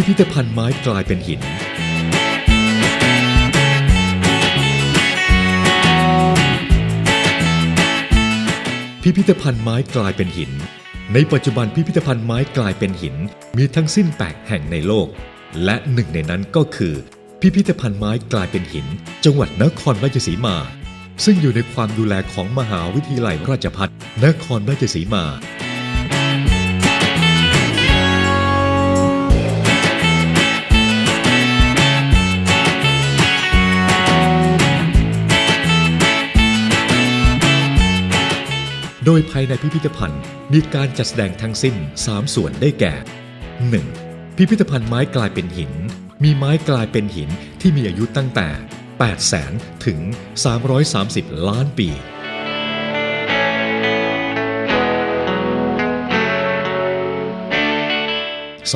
พิพิธภัณฑ์ไม้กลายเป็นหิน พิพิธภัณฑ์ไม้กลายเป็นหิน ในปัจจุบันพิพิธภัณฑ์ไม้กลายเป็นหิน มีทั้งสิ้น8แห่งในโลก และหนึ่งในนั้นก็คือ พิพิธภัณฑ์ไม้กลายเป็นหิน จังหวัดนครราชสีมา ซึ่งอยู่ในความดูแลของมหาวิทยาลัยราชภัฏนครราชสีมา ดยภายในพิพิธภัณฑ์มีการจัดแสดงทั้งสิ้น 3 ส่วนได้แก่ 1. พิพิธภัณฑ์ไม้กลายเป็นหิน มีไม้กลายเป็นหินที่มีอายุตั้งแต่8แสนถึง 330 ล้านปี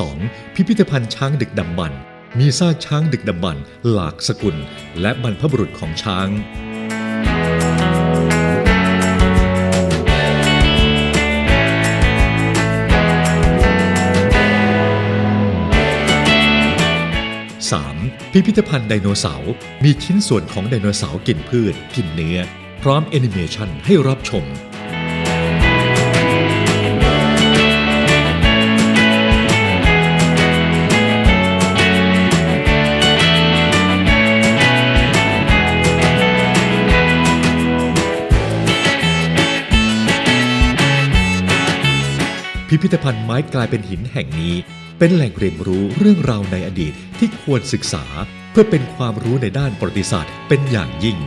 2. พิพิธภัณฑ์ช้างดึกดำบรรมีซากช้างดึกดำบรรหลากสกุล และบรรพบุรุษของช้าง 3. พิพิธภัณฑ์ไดโนเสาร์มีชิ้นส่วนของไดโนเสาร์กินพืช กินเนื้อ พร้อมแอนิเมชันให้รับชมพิพิธภัณฑ์ไม้กลายเป็นหินแห่งนี้ เป็นแหล่งเรียนรู้เรื่องราวในอดีตที่ควรศึกษา เพื่อเป็นความรู้ในด้านประวัติศาสตร์เป็นอย่างยิ่ง